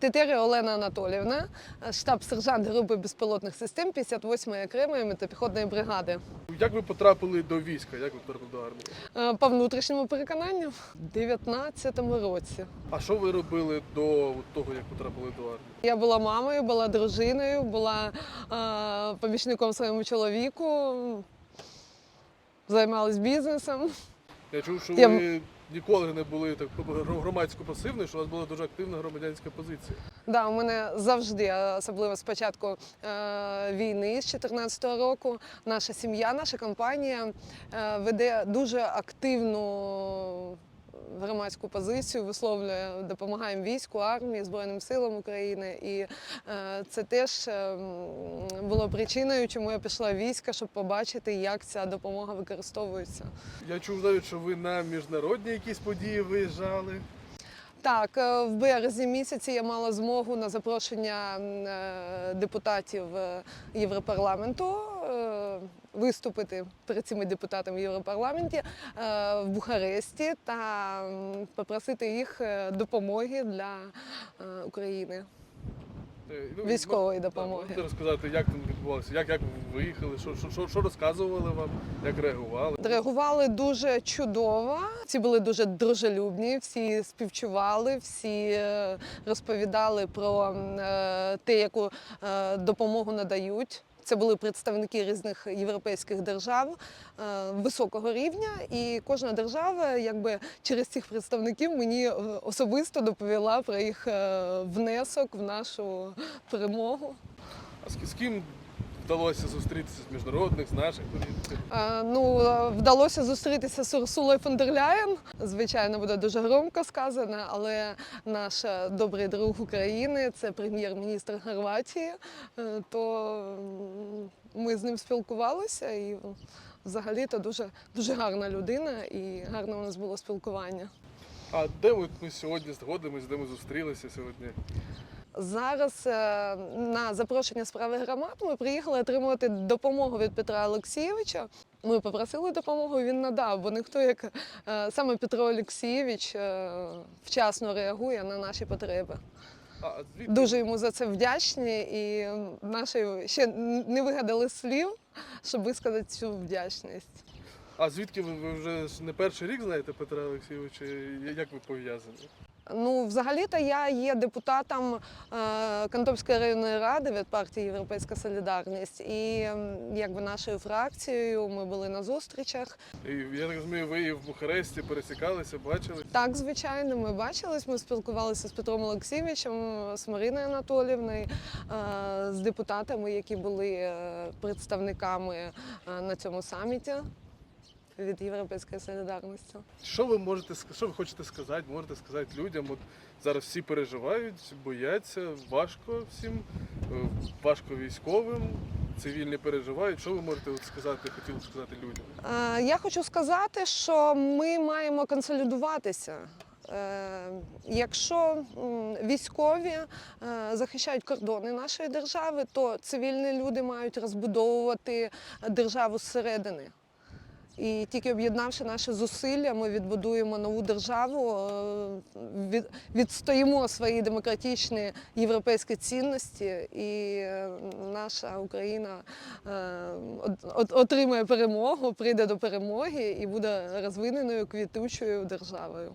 Тетеря Олена Анатолівна, штаб-сержант групи безпілотних систем 58-ї окремої мотопіхотної бригади. Як ви потрапили до війська? Як ви потрапили до армії? Е, По внутрішньому переконанню в 19-му році. А що ви робили до того, як потрапили до армії? Я була мамою, була дружиною, була е, помічником своєму чоловіку, займалась бізнесом. Я чув, що Я- ви ніколи не були так громадсько пасивною, що у вас була дуже активна громадянська позиція. Да, у мене завжди, особливо з початку е, війни з 2014 року, наша сім'я, наша компанія е, веде дуже активну громадську позицію, висловлює, допомагаємо війську, армії, Збройним силам України. І е, це теж е, було причиною, чому я пішла в війська, щоб побачити, як ця допомога використовується. Я чув навіть, що ви на міжнародні якісь події виїжджали. Так, е, в березні місяці я мала змогу на запрошення депутатів Європарламенту виступити перед цими депутатами в Європарламенті е, в Бухаресті та попросити їх е, допомоги для е, України. Військової допомоги. Можете розказати, як там відбувалося, як, як ви виїхали, що, що, що, розказували вам, як реагували? Реагували дуже чудово. Всі були дуже дружелюбні, всі співчували, всі розповідали про те, яку допомогу надають. Це були представники різних європейських держав е, високого рівня, і кожна держава, якби через цих представників, мені е, особисто доповіла про їх е, внесок в нашу перемогу. А з, з ким вдалося зустрітися з міжнародних, з наших політиків? Е, Ну, е, вдалося зустрітися з Урсулою фон дер Ляєн. Звичайно, буде дуже громко сказано, але наш е, добрий друг України, це прем'єр-міністр Хорватії, то ми з ним спілкувалися і взагалі то дуже, дуже гарна людина і гарне у нас було спілкування. А де ми, ми сьогодні знаходимося, де ми зустрілися сьогодні? Зараз е, на запрошення справи громад ми приїхали отримувати допомогу від Петра Олексійовича. Ми попросили допомогу, він надав, бо ніхто, як е, саме Петро Олексійович, е, вчасно реагує на наші потреби. Дуже йому за це вдячні, і наші ще не вигадали слів, щоб висказати цю вдячність. А звідки ви, ви вже не перший рік знаєте Петра Олексійовича? Як ви пов'язані? Ну, взагалі-то я є депутатом е, Кантопської районної ради від партії Європейська Солідарність. І якби нашою фракцією ми були на зустрічах. І я так розумію, ви і в Бухаресті пересікалися, бачили? Так, звичайно, ми бачились, ми спілкувалися з Петром Олексійовичем, з Мариною Анатолівною, е, з депутатами, які були е, представниками на цьому саміті від Європейської солідарності. Що ви можете що ви хочете сказати? Можете сказати людям? От зараз всі переживають, бояться, важко всім, е, важко військовим, цивільні переживають. Що ви можете от сказати, хотіли сказати людям? Е, Я хочу сказати, що ми маємо консолідуватися. Е, Якщо військові захищають кордони нашої держави, то цивільні люди мають розбудовувати державу зсередини. І тільки об'єднавши наші зусилля, ми відбудуємо нову державу, е, відстоїмо свої демократичні європейські цінності, і е, наша Україна е, от- от- отримає перемогу, прийде до перемоги і буде розвиненою квітучою державою.